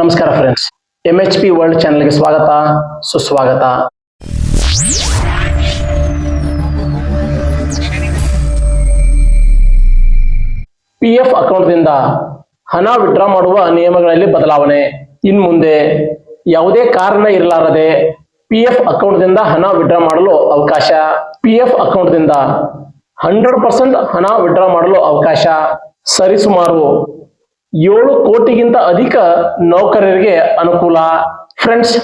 ನಮಸ್ಕಾರ friends M H P world ಚಾನೆಲ್ಗೆ ಸ್ವಾಗತ. ಸುಸ್ವಾಗತ. ಪಿ ಎಫ್ ಅಕೌಂಟ್ದಿಂದ ಹಣ ವಿಡ್ರಾ ಮಾಡುವ ನಿಯಮಗಳಲ್ಲಿ ಬದಲಾವಣೆ. ಇನ್ ಮುಂದೆ ಯಾವುದೇ ಕಾರಣ ಇರಲಾರದೆ ಪಿ ಎಫ್ ಅಕೌಂಟ್ದಿಂದ ಹಣ ವಿಡ್ರಾ ಮಾಡಲು ಅವಕಾಶ. ಪಿ ಎಫ್ ಅಕೌಂಟ್ದಿಂದ ಹಂಡ್ರೆಡ್ ಪರ್ಸೆಂಟ್ ಹಣ ವಿಡ್ರಾ ಮಾಡಲು ಅವಕಾಶ. ಸರಿಸುಮಾರು ಏಳು ಕೋಟಿಗಿಂತ ಅಧಿಕ ನೌಕರರಿಗೆ ಅನುಕೂಲ. ಫ್ರೆಂಡ್ಸ್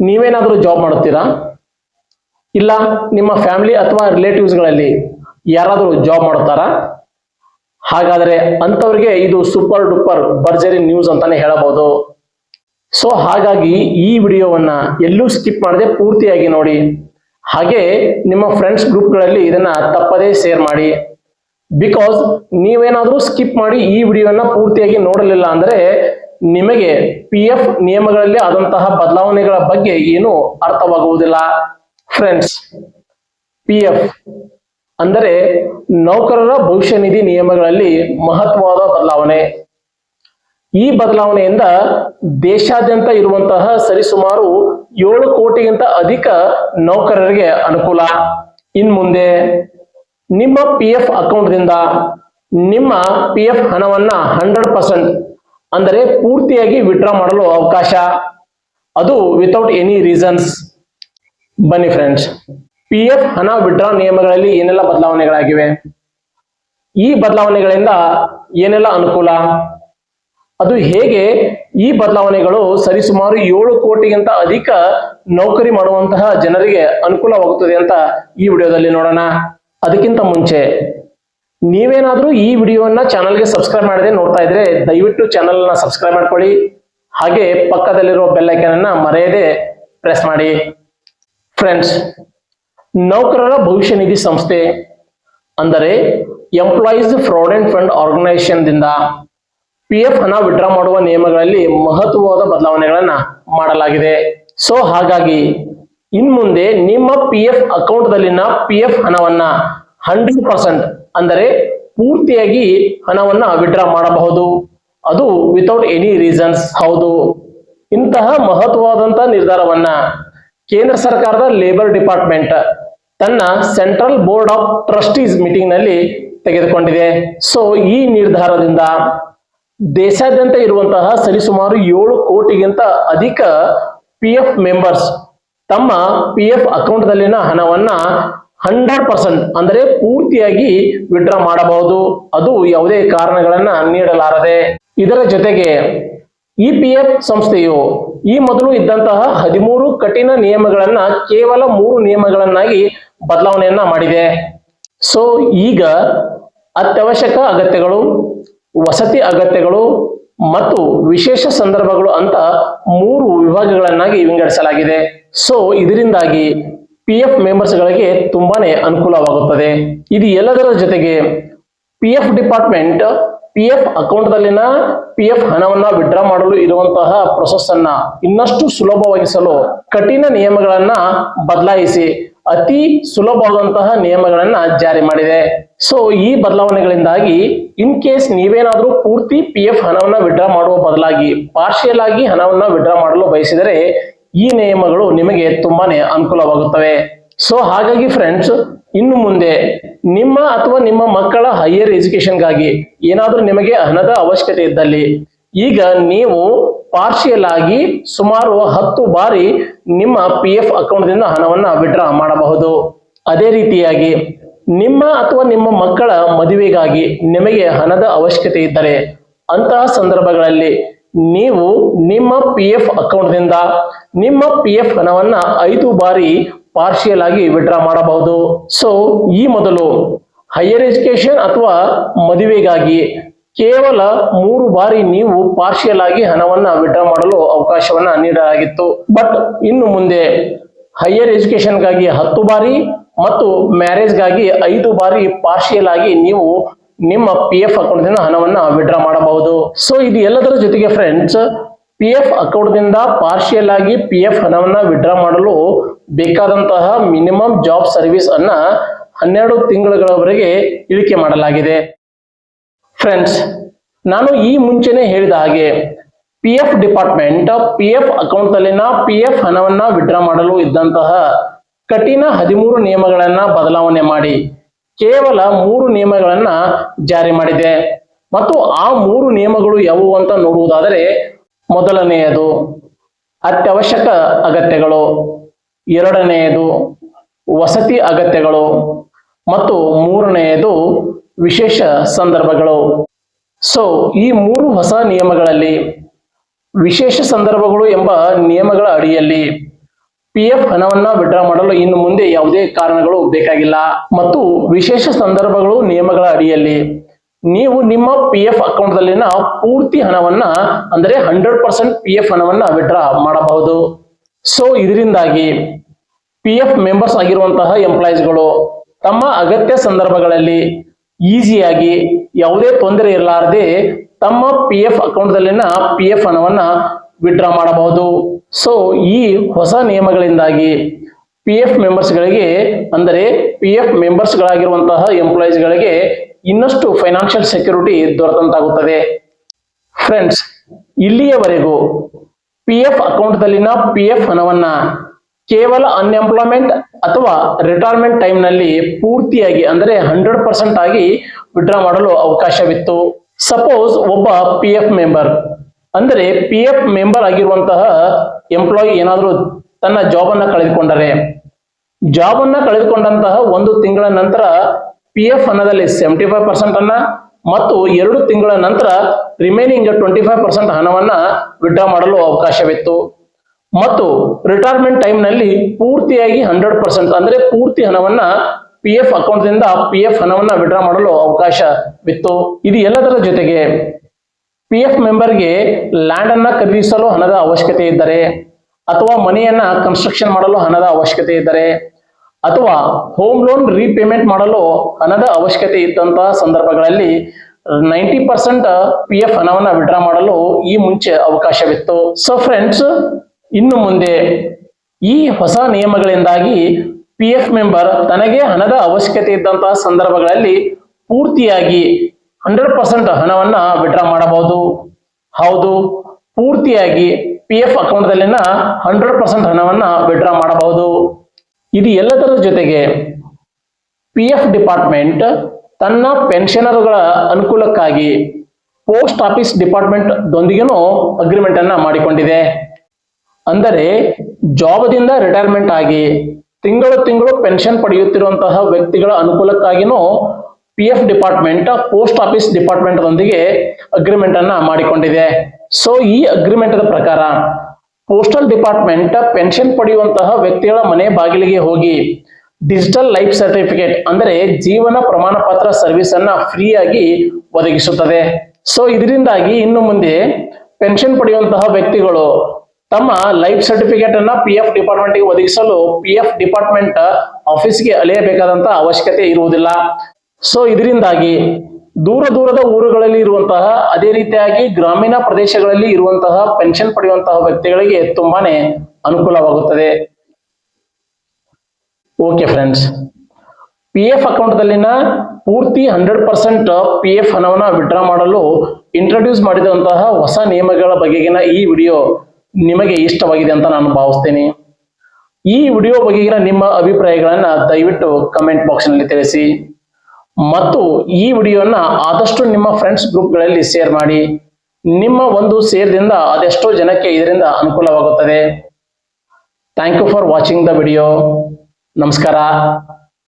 ನೀವೇನಾದರೂ ಜಾಬ್ ಮಾಡುತ್ತೀರಾ? ಇಲ್ಲ, ನಿಮ್ಮ ಫ್ಯಾಮಿಲಿ ಅಥವಾ ರಿಲೇಟಿವ್ಸ್ಗಳಲ್ಲಿ ಯಾರಾದರೂ ಜಾಬ್ ಮಾಡುತ್ತಾರಾ? ಹಾಗಾದ್ರೆ ಅಂಥವ್ರಿಗೆ ಇದು ಸೂಪರ್ ಡೂಪರ್ ಭರ್ಜರಿ ನ್ಯೂಸ್ ಅಂತಾನೆ ಹೇಳಬಹುದು. ಸೊ ಹಾಗಾಗಿ ಈ ವಿಡಿಯೋವನ್ನ ಎಲ್ಲೂ ಸ್ಕಿಪ್ ಮಾಡದೆ ಪೂರ್ತಿಯಾಗಿ ನೋಡಿ. ಹಾಗೆ ನಿಮ್ಮ ಫ್ರೆಂಡ್ಸ್ ಗ್ರೂಪ್ಗಳಲ್ಲಿ ಇದನ್ನ ತಪ್ಪದೇ ಶೇರ್ ಮಾಡಿ. ಬಿಕಾಸ್ ನೀವೇನಾದರೂ ಸ್ಕಿಪ್ ಮಾಡಿ ಈ ವಿಡಿಯೋನ ಪೂರ್ತಿಯಾಗಿ ನೋಡಲಿಲ್ಲ ಅಂದ್ರೆ ನಿಮಗೆ ಪಿ ಎಫ್ ನಿಯಮಗಳಲ್ಲಿ ಆದಂತಹ ಬದಲಾವಣೆಗಳ ಬಗ್ಗೆ ಏನು ಅರ್ಥವಾಗುವುದಿಲ್ಲ. ಫ್ರೆಂಡ್ಸ್ ಪಿ ಎಫ್ ಅಂದರೆ ನೌಕರರ ಭವಿಷ್ಯ ನಿಧಿ ನಿಯಮಗಳಲ್ಲಿ ಮಹತ್ವವಾದ ಬದಲಾವಣೆ. ಈ ಬದಲಾವಣೆಯಿಂದ ದೇಶಾದ್ಯಂತ ಇರುವಂತಹ ಸರಿಸುಮಾರು ಏಳು ಕೋಟಿಗಿಂತ ಅಧಿಕ ನೌಕರರಿಗೆ ಅನುಕೂಲ. ಇನ್ ಮುಂದೆ ನಿಮ್ಮ ಪಿ ಎಫ್ ಅಕೌಂಟ್ದಿಂದ ನಿಮ್ಮ ಪಿ ಎಫ್ ಹಣವನ್ನ ಹಂಡ್ರೆಡ್ ಪರ್ಸೆಂಟ್ ಅಂದರೆ ಪೂರ್ತಿಯಾಗಿ ವಿಡ್ರಾ ಮಾಡಲು ಅವಕಾಶ. ಅದು ವಿತೌಟ್ ಎನಿ ರೀಸನ್ಸ್ ಬನ್ನಿ ಫ್ರೆಂಡ್ಸ್ ಪಿ ಎಫ್ ಹಣ ವಿಡ್ರಾ ನಿಯಮಗಳಲ್ಲಿ ಏನೆಲ್ಲ ಬದಲಾವಣೆಗಳಾಗಿವೆ? ಈ ಬದಲಾವಣೆಗಳಿಂದ ಏನೆಲ್ಲ ಅನುಕೂಲ? ಅದು ಹೇಗೆ ಈ ಬದಲಾವಣೆಗಳು ಸರಿಸುಮಾರು ಏಳು ಕೋಟಿಗಿಂತ ಅಧಿಕ ನೌಕರಿ ಮಾಡುವಂತಹ ಜನರಿಗೆ ಅನುಕೂಲವಾಗುತ್ತದೆ ಅಂತ ಈ ವಿಡಿಯೋದಲ್ಲಿ ನೋಡೋಣ. ಅದಕ್ಕಿಂತ ಮುಂಚೆ ನೀವೇನಾದರೂ ಈ ವಿಡಿಯೋವನ್ನು ಚಾನಲ್ಗೆ ಸಬ್ಸ್ಕ್ರೈಬ್ ಮಾಡದೆ ನೋಡ್ತಾ ಇದ್ರೆ ದಯವಿಟ್ಟು ಚಾನಲ್ನ ಸಬ್ಸ್ಕ್ರೈಬ್ ಮಾಡ್ಕೊಳ್ಳಿ. ಹಾಗೆ ಪಕ್ಕದಲ್ಲಿರೋ ಬೆಲ್ ಐಕನ್ ಅನ್ನ ಮರೆಯದೆ ಪ್ರೆಸ್ ಮಾಡಿ. ಫ್ರೆಂಡ್ಸ್ ನೌಕರರ ಭವಿಷ್ಯ ನಿಧಿ ಸಂಸ್ಥೆ ಅಂದರೆ ಎಂಪ್ಲಾಯೀಸ್ ಫ್ರಾಡೆಂಟ್ ಫಂಡ್ ಆರ್ಗನೈಸೇಷನ್ ದಿಂದ ಪಿ ಎಫ್ ಹಣ ವಿಡ್ರಾ ಮಾಡುವ ನಿಯಮಗಳಲ್ಲಿ ಮಹತ್ವವಾದ ಬದಲಾವಣೆಗಳನ್ನ ಮಾಡಲಾಗಿದೆ. ಸೊ ಹಾಗಾಗಿ ಇನ್ ಮುಂದೆ ನಿಮ್ಮ ಪಿ ಎಫ್ ಅಕೌಂಟ್ ದಲ್ಲಿನ ಪಿ ಎಫ್ ಹಣವನ್ನ ಹಂಡ್ರೆಡ್ ಪರ್ಸೆಂಟ್ ಅಂದರೆ ಪೂರ್ತಿಯಾಗಿ ಹಣವನ್ನ ವಿಡ್ರಾ ಮಾಡಬಹುದು. ಅದು ವಿತೌಟ್ ಎನಿ ರೀಸನ್ಸ್ ಹೌದು. ಇಂತಹ ಮಹತ್ವವಾದಂತಹ ನಿರ್ಧಾರವನ್ನ ಕೇಂದ್ರ ಸರ್ಕಾರದ ಲೇಬರ್ ಡಿಪಾರ್ಟ್ಮೆಂಟ್ ತನ್ನ ಸೆಂಟ್ರಲ್ ಬೋರ್ಡ್ ಆಫ್ ಟ್ರಸ್ಟೀಸ್ ಮೀಟಿಂಗ್ನಲ್ಲಿ ತೆಗೆದುಕೊಂಡಿದೆ. ಸೊ ಈ ನಿರ್ಧಾರದಿಂದ ದೇಶಾದ್ಯಂತ ಇರುವಂತಹ ಸರಿಸುಮಾರು ಏಳು ಕೋಟಿಗಿಂತ ಅಧಿಕ ಪಿ ಎಫ್ ಮೆಂಬರ್ಸ್ ತಮ್ಮ ಪಿ ಎಫ್ ಅಕೌಂಟ್ ನಲ್ಲಿನ ಹಣವನ್ನ ಹಂಡ್ರೆಡ್ ಪರ್ಸೆಂಟ್ ಅಂದರೆ ಪೂರ್ತಿಯಾಗಿ ವಿಡ್ರಾ ಮಾಡಬಹುದು. ಅದು ಯಾವುದೇ ಕಾರಣಗಳನ್ನ ನೀಡಲಾರದೆ. ಇದರ ಜೊತೆಗೆ ಇ ಪಿ ಎಫ್ ಸಂಸ್ಥೆಯು ಈ ಮೊದಲು ಇದ್ದಂತಹ ಹದಿಮೂರು ಕಠಿಣ ನಿಯಮಗಳನ್ನ ಕೇವಲ ಮೂರು ನಿಯಮಗಳನ್ನಾಗಿ ಬದಲಾವಣೆಯನ್ನ ಮಾಡಿದೆ. ಸೊ ಈಗ ಅತ್ಯವಶ್ಯಕ ಅಗತ್ಯಗಳು, ವಸತಿ ಅಗತ್ಯಗಳು ಮತ್ತು ವಿಶೇಷ ಸಂದರ್ಭಗಳು ಅಂತ ಮೂರು ವಿಭಾಗಗಳನ್ನಾಗಿ ವಿಂಗಡಿಸಲಾಗಿದೆ. ಸೊ ಇದರಿಂದಾಗಿ ಪಿ ಎಫ್ ಮೆಂಬರ್ಸ್ಗಳಿಗೆ ತುಂಬಾನೇ ಅನುಕೂಲವಾಗುತ್ತದೆ. ಇದು ಎಲ್ಲದರ ಜೊತೆಗೆ P F department P F account ದಲ್ಲಿನ ಪಿ ಎಫ್ ಹಣವನ್ನು ವಿಡ್ರಾ ಮಾಡಲು ಇರುವಂತಹ ಪ್ರೊಸೆಸ್ ಅನ್ನ ಇನ್ನಷ್ಟು ಸುಲಭವಾಗಿಸಲು ಕಠಿಣ ನಿಯಮಗಳನ್ನ ಬದಲಾಯಿಸಿ ಅತಿ ಸುಲಭವಾದಂತಹ ನಿಯಮಗಳನ್ನ ಜಾರಿ ಮಾಡಿದೆ. ಸೊ ಈ ಬದಲಾವಣೆಗಳಿಂದಾಗಿ ಇನ್ ಕೇಸ್ ನೀವೇನಾದ್ರೂ ಪೂರ್ತಿ ಪಿ ಎಫ್ ಹಣವನ್ನ ವಿಡ್ರಾ ಮಾಡುವ ಬದಲಾಗಿ ಪಾರ್ಷಿಯಲ್ ಆಗಿ ಹಣವನ್ನ ವಿಡ್ರಾ ಮಾಡಲು ಬಯಸಿದರೆ ಈ ನಿಯಮಗಳು ನಿಮಗೆ ತುಂಬಾನೇ ಅನುಕೂಲವಾಗುತ್ತವೆ. ಸೊ ಹಾಗಾಗಿ ಫ್ರೆಂಡ್ಸ್ ಇನ್ನು ಮುಂದೆ ನಿಮ್ಮ ಅಥವಾ ನಿಮ್ಮ ಮಕ್ಕಳ ಹೈಯರ್ ಎಜುಕೇಶನ್ಗಾಗಿ ಏನಾದರೂ ನಿಮಗೆ ಹಣದ ಅವಶ್ಯಕತೆ ಇದ್ದಲ್ಲಿ, ಈಗ ನೀವು ಪಾರ್ಷಿಯಲ್ ಆಗಿ ಸುಮಾರು ಹತ್ತು ಬಾರಿ ನಿಮ್ಮ ಪಿ ಎಫ್ ಅಕೌಂಟ್ದಿಂದ ಹಣವನ್ನು ವಿಡ್ರಾ ಮಾಡಬಹುದು. ಅದೇ ರೀತಿಯಾಗಿ ನಿಮ್ಮ ಅಥವಾ ನಿಮ್ಮ ಮಕ್ಕಳ ಮದುವೆಗಾಗಿ ನಿಮಗೆ ಹಣದ ಅವಶ್ಯಕತೆ ಇದ್ದರೆ, ಅಂತಹ ಸಂದರ್ಭಗಳಲ್ಲಿ ನೀವು ನಿಮ್ಮ ಪಿ ಎಫ್ ಅಕೌಂಟ್ದಿಂದ ನಿಮ್ಮ ಪಿ ಎಫ್ ಹಣವನ್ನ ಐದು ಬಾರಿ ಪಾರ್ಷಿಯಲ್ ಆಗಿ ವಿಡ್ರಾ ಮಾಡಬಹುದು. ಸೊ ಈ ಮೊದಲು ಹೈಯರ್ ಎಜುಕೇಶನ್ ಅಥವಾ ಮದುವೆಗಾಗಿ ಕೇವಲ ಮೂರು ಬಾರಿ ನೀವು ಪಾರ್ಷಿಯಲ್ ಆಗಿ ಹಣವನ್ನ ವಿಡ್ರಾ ಮಾಡಲು ಅವಕಾಶವನ್ನ ನೀಡಲಾಗಿತ್ತು. ಬಟ್ ಇನ್ನು ಮುಂದೆ ಹೈಯರ್ ಎಜುಕೇಶನ್ಗಾಗಿ ಹತ್ತು ಬಾರಿ ಮತ್ತು ಮ್ಯಾರೇಜ್ಗಾಗಿ ಐದು ಬಾರಿ ಪಾರ್ಷಿಯಲ್ ಆಗಿ ನೀವು ನಿಮ್ಮ ಪಿ ಎಫ್ ಅಕೌಂಟ್ದಿಂದ ಹಣವನ್ನ ವಿಡ್ರಾ ಮಾಡಬಹುದು. ಸೊ ಇದು ಎಲ್ಲದರ ಜೊತೆಗೆ ಫ್ರೆಂಡ್ಸ್ ಪಿ ಎಫ್ ಅಕೌಂಟ್ದಿಂದ ಪಾರ್ಷಿಯಲ್ ಆಗಿ ಪಿ ಎಫ್ ಹಣವನ್ನ ವಿಡ್ರಾ ಮಾಡಲು ಬೇಕಾದಂತಹ ಮಿನಿಮಮ್ ಜಾಬ್ ಸರ್ವಿಸ್ ಅನ್ನ ಹನ್ನೆರಡು ತಿಂಗಳುಗಳವರೆಗೆ ಇಳಿಕೆ ಮಾಡಲಾಗಿದೆ. ಫ್ರೆಂಡ್ಸ್ ನಾನು ಈ ಮುಂಚೆನೆ ಹೇಳಿದ ಹಾಗೆ P F department P F ಅಕೌಂಟ್ನಲ್ಲಿನ P F ಹಣವನ್ನ ವಿಡ್ರಾ ಮಾಡಲು ಇದ್ದಂತಹ ಕಠಿಣ ಹದಿಮೂರು ನಿಯಮಗಳನ್ನ ಬದಲಾವಣೆ ಮಾಡಿ. ಕೇವಲ ಮೂರು ನಿಯಮಗಳನ್ನ ಜಾರಿ ಮಾಡಿದೆ. ಮತ್ತು ಆ ಮೂರು ನಿಯಮಗಳು ಯಾವುವು ಅಂತ ನೋಡುವುದಾದರೆ ಮೊದಲನೆಯದು ಅತ್ಯವಶ್ಯಕ ಅಗತ್ಯಗಳು, ಎರಡನೆಯದು ವಸತಿ ಅಗತ್ಯಗಳು, ಮತ್ತು ಮೂರನೆಯದು ವಿಶೇಷ ಸಂದರ್ಭಗಳು. ಸೊ ಈ ಮೂರು ಹೊಸ ನಿಯಮಗಳಲ್ಲಿ ವಿಶೇಷ ಸಂದರ್ಭಗಳು ಎಂಬ ನಿಯಮಗಳ ಅಡಿಯಲ್ಲಿ ಪಿ ಎಫ್ ಹಣವನ್ನ ವಿಡ್ರಾ ಮಾಡಲು ಇನ್ನು ಮುಂದೆ ಯಾವುದೇ ಕಾರಣಗಳು ಬೇಕಾಗಿಲ್ಲ. ಮತ್ತು ವಿಶೇಷ ಸಂದರ್ಭಗಳು, ನಿಯಮಗಳ ಅಡಿಯಲ್ಲಿ ನೀವು ನಿಮ್ಮ ಪಿ ಎಫ್ ಅಕೌಂಟ್ದಲ್ಲಿನ ಪೂರ್ತಿ ಹಣವನ್ನ, ಅಂದರೆ ಹಂಡ್ರೆಡ್ ಪರ್ಸೆಂಟ್ ಪಿ ಎಫ್ ಹಣವನ್ನ ವಿಡ್ರಾ ಮಾಡಬಹುದು. ಸೊ ಇದರಿಂದಾಗಿ ಪಿ ಎಫ್ ಮೆಂಬರ್ಸ್ ಆಗಿರುವಂತಹ ಎಂಪ್ಲಾಯೀಸ್ಗಳು ತಮ್ಮ ಅಗತ್ಯ ಸಂದರ್ಭಗಳಲ್ಲಿ ಈಸಿಯಾಗಿ ಯಾವುದೇ ತೊಂದರೆ ಇರಲಾರದೆ ತಮ್ಮ ಪಿ ಎಫ್ ಅಕೌಂಟ್ದಲ್ಲಿನ ಪಿ ಎಫ್ ಹಣವನ್ನ ವಿಡ್ರಾ ಮಾಡಬಹುದು. ಸೊ ಈ ಹೊಸ ನಿಯಮಗಳಿಂದಾಗಿ ಪಿ ಎಫ್ ಮೆಂಬರ್ಸ್ಗಳಿಗೆ ಅಂದರೆ ಪಿ ಎಫ್ ಮೆಂಬರ್ಸ್ಗಳಾಗಿರುವಂತಹ ಎಂಪ್ಲಾಯೀಸ್ಗಳಿಗೆ ಇನ್ನಷ್ಟು ಫೈನಾನ್ಷಿಯಲ್ ಸೆಕ್ಯೂರಿಟಿ ದೊರೆತಂತಾಗುತ್ತದೆ. ಫ್ರೆಂಡ್ಸ್ ಇಲ್ಲಿಯವರೆಗೂ ಪಿ ಎಫ್ ಅಕೌಂಟ್ದಲ್ಲಿನ ಪಿ ಎಫ್ ಹಣವನ್ನು ಕೇವಲ ಅನ್ಎಂಪ್ಲಾಯ್ಮೆಂಟ್ ಅಥವಾ ರಿಟೈರ್ಮೆಂಟ್ ಟೈಮ್ನಲ್ಲಿ ಪೂರ್ತಿಯಾಗಿ, ಅಂದರೆ ಹಂಡ್ರೆಡ್ ಪರ್ಸೆಂಟ್ ಆಗಿ ವಿಡ್ರಾ ಮಾಡಲು ಅವಕಾಶವಿತ್ತು. ಸಪೋಸ್ ಒಬ್ಬ ಪಿ ಎಫ್ ಮೆಂಬರ್ ಅಂದರೆ ಪಿ ಎಫ್ ಮೆಂಬರ್ ಆಗಿರುವಂತಹ ಎಂಪ್ಲಾಯಿ ಏನಾದರೂ ತನ್ನ ಜಾಬ್ ಅನ್ನ ಕಳೆದುಕೊಂಡರೆ ಜಾಬ್ ಅನ್ನ ಕಳೆದುಕೊಂಡಂತಹ ಒಂದು ತಿಂಗಳ ನಂತರ ಪಿ ಎಫ್ ಹಣದಲ್ಲಿ ಸೆವೆಂಟಿ ಫೈವ್ ಪರ್ಸೆಂಟ್ ಅನ್ನ ಮತ್ತು ಎರಡು ತಿಂಗಳ ನಂತರ ರಿಮೈನಿಂಗ್ ಟ್ವೆಂಟಿ ಫೈವ್ ಪರ್ಸೆಂಟ್ ಹಣವನ್ನ ವಿಡ್ರಾ ಮಾಡಲು ಅವಕಾಶವಿತ್ತು. ಮತ್ತು ರಿಟೈರ್ಮೆಂಟ್ ಟೈಮ್ನಲ್ಲಿ ಪೂರ್ತಿಯಾಗಿ ಹಂಡ್ರೆಡ್ ಪರ್ಸೆಂಟ್ ಅಂದ್ರೆ ಪೂರ್ತಿ ಹಣವನ್ನ ಪಿ ಎಫ್ ಅಕೌಂಟ್ದಿಂದ ಪಿ ಎಫ್ ಹಣವನ್ನ ವಿಡ್ರಾ ಮಾಡಲು ಅವಕಾಶವಿತ್ತು. ಇದು ಎಲ್ಲದರ ಜೊತೆಗೆ ಪಿ ಎಫ್ ಮೆಂಬರ್ಗೆ ಲ್ಯಾಂಡ್ ಅನ್ನ ಖರೀದಿಸಲು ಹಣದ ಅವಶ್ಯಕತೆ ಇದ್ದರೆ, ಅಥವಾ ಮನೆಯನ್ನ ಕನ್ಸ್ಟ್ರಕ್ಷನ್ ಮಾಡಲು ಹಣದ ಅವಶ್ಯಕತೆ ಇದ್ದರೆ, ಅಥವಾ ಹೋಮ್ ಲೋನ್ ರೀಪೇಮೆಂಟ್ ಮಾಡಲು ಹಣದ ಅವಶ್ಯಕತೆ ಇದ್ದಂತಹ ಸಂದರ್ಭಗಳಲ್ಲಿ ನೈಂಟಿ ಪರ್ಸೆಂಟ್ ಪಿ ಎಫ್ ಹಣವನ್ನು ವಿಡ್ರಾ ಮಾಡಲು ಈ ಮುಂಚೆ ಅವಕಾಶವಿತ್ತು. ಸೊ ಫ್ರೆಂಡ್ಸ್ ಇನ್ನು ಮುಂದೆ ಈ ಹೊಸ ನಿಯಮಗಳಿಂದಾಗಿ ಪಿ ಎಫ್ ಮೆಂಬರ್ ತನಗೆ ಹಣದ ಅವಶ್ಯಕತೆ ಇದ್ದಂತಹ ಸಂದರ್ಭಗಳಲ್ಲಿ ಪೂರ್ತಿಯಾಗಿ ಹಂಡ್ರೆಡ್ ಪರ್ಸೆಂಟ್ ಹಣವನ್ನ ವಿಡ್ರಾ ಮಾಡಬಹುದು. ಹೌದು. ಪೂರ್ತಿಯಾಗಿ ಪಿ ಎಫ್ ಅಕೌಂಟ್ದಲ್ಲಿನ ಹಂಡ್ರೆಡ್ ಪರ್ಸೆಂಟ್ ಹಣವನ್ನ ವಿಡ್ರಾ ಮಾಡಬಹುದು. ಇದು ಎಲ್ಲದರ ಜೊತೆಗೆ ಪಿ ಎಫ್ ಡಿಪಾರ್ಟ್ಮೆಂಟ್ ತನ್ನ ಪೆನ್ಷನರ್ಗಳ ಅನುಕೂಲಕ್ಕಾಗಿ ಪೋಸ್ಟ್ ಆಫೀಸ್ ಡಿಪಾರ್ಟ್ಮೆಂಟ್ ದೊಂದಿಗೆನೂ ಅಗ್ರಿಮೆಂಟ್ ಅನ್ನ ಮಾಡಿಕೊಂಡಿದೆ. ಅಂದರೆ ಜಾಬ್ದಿಂದ ರಿಟೈರ್ಮೆಂಟ್ ಆಗಿ ತಿಂಗಳು ತಿಂಗಳು ಪೆನ್ಷನ್ ಪಡೆಯುತ್ತಿರುವಂತಹ ವ್ಯಕ್ತಿಗಳ ಅನುಕೂಲಕ್ಕಾಗಿನೂ P F department post office department agreement ಅನ್ನ ಮಾಡಿಕೊಂಡಿದೆ. ಸೊ ಈ ಅಗ್ರಿಮೆಂಟ್ ಪ್ರಕಾರ ಪೋಸ್ಟಲ್ ಡಿಪಾರ್ಟ್ಮೆಂಟ್ ಪೆನ್ಷನ್ ಪಡೆಯುವಂತಹ ವ್ಯಕ್ತಿಗಳ ಮನೆ ಬಾಗಿಲಿಗೆ ಹೋಗಿ ಡಿಜಿಟಲ್ ಲೈಫ್ ಸರ್ಟಿಫಿಕೇಟ್ ಅಂದರೆ ಜೀವನ ಪ್ರಮಾಣ ಪತ್ರ ಸರ್ವಿಸ್ ಅನ್ನ ಫ್ರೀ ಆಗಿ ಒದಗಿಸುತ್ತದೆ. ಸೊ ಇದರಿಂದಾಗಿ ಇನ್ನು ಮುಂದೆ ಪೆನ್ಷನ್ ಪಡೆಯುವಂತಹ ವ್ಯಕ್ತಿಗಳು ತಮ್ಮ ಲೈಫ್ ಸರ್ಟಿಫಿಕೇಟ್ ಅನ್ನ ಪಿ ಎಫ್ ಡಿಪಾರ್ಟ್ಮೆಂಟ್ಗೆ ಒದಗಿಸಲು ಪಿ ಎಫ್ ಡಿಪಾರ್ಟ್ಮೆಂಟ್ ಆಫೀಸ್ಗೆ ಅಲೆಯಬೇಕಾದಂತಹ ಅವಶ್ಯಕತೆ ಇರುವುದಿಲ್ಲ. ಸೊ ಇದರಿಂದಾಗಿ ದೂರ ದೂರದ ಊರುಗಳಲ್ಲಿ ಇರುವಂತಹ ಅದೇ ರೀತಿಯಾಗಿ ಗ್ರಾಮೀಣ ಪ್ರದೇಶಗಳಲ್ಲಿ ಇರುವಂತಹ ಪೆನ್ಷನ್ ಪಡೆಯುವಂತಹ ವ್ಯಕ್ತಿಗಳಿಗೆ ತುಂಬಾನೇ ಅನುಕೂಲವಾಗುತ್ತದೆ. ಓಕೆ ಫ್ರೆಂಡ್ಸ್ ಪಿ ಎಫ್ ಅಕೌಂಟ್ದಲ್ಲಿನ ಪೂರ್ತಿ ಹಂಡ್ರೆಡ್ ಪರ್ಸೆಂಟ್ ಪಿ ಎಫ್ ಹಣವನ್ನ ವಿಡ್ರಾ ಮಾಡಲು ಇಂಟ್ರೊಡ್ಯೂಸ್ ಮಾಡಿದಂತಹ ಹೊಸ ನಿಯಮಗಳ ಬಗೆಗಿನ ಈ ವಿಡಿಯೋ ನಿಮಗೆ ಇಷ್ಟವಾಗಿದೆ ಅಂತ ನಾನು ಭಾವಿಸ್ತೇನೆ. ಈ ವಿಡಿಯೋ ಬಗೆಗಿನ ನಿಮ್ಮ ಅಭಿಪ್ರಾಯಗಳನ್ನು ದಯವಿಟ್ಟು ಕಮೆಂಟ್ ಬಾಕ್ಸ್ನಲ್ಲಿ ತಿಳಿಸಿ. ಮತ್ತು ಈ ವಿಡಿಯೋನ ಆದಷ್ಟು ನಿಮ್ಮ ಫ್ರೆಂಡ್ಸ್ ಗ್ರೂಪ್ಗಳಲ್ಲಿ ಶೇರ್ ಮಾಡಿ. ನಿಮ್ಮ ಒಂದು ಸೇರ್ದಿಂದ ಅದೆಷ್ಟೋ ಜನಕ್ಕೆ ಇದರಿಂದ ಅನುಕೂಲವಾಗುತ್ತದೆ. Thank you for watching the video ನಮಸ್ಕಾರ.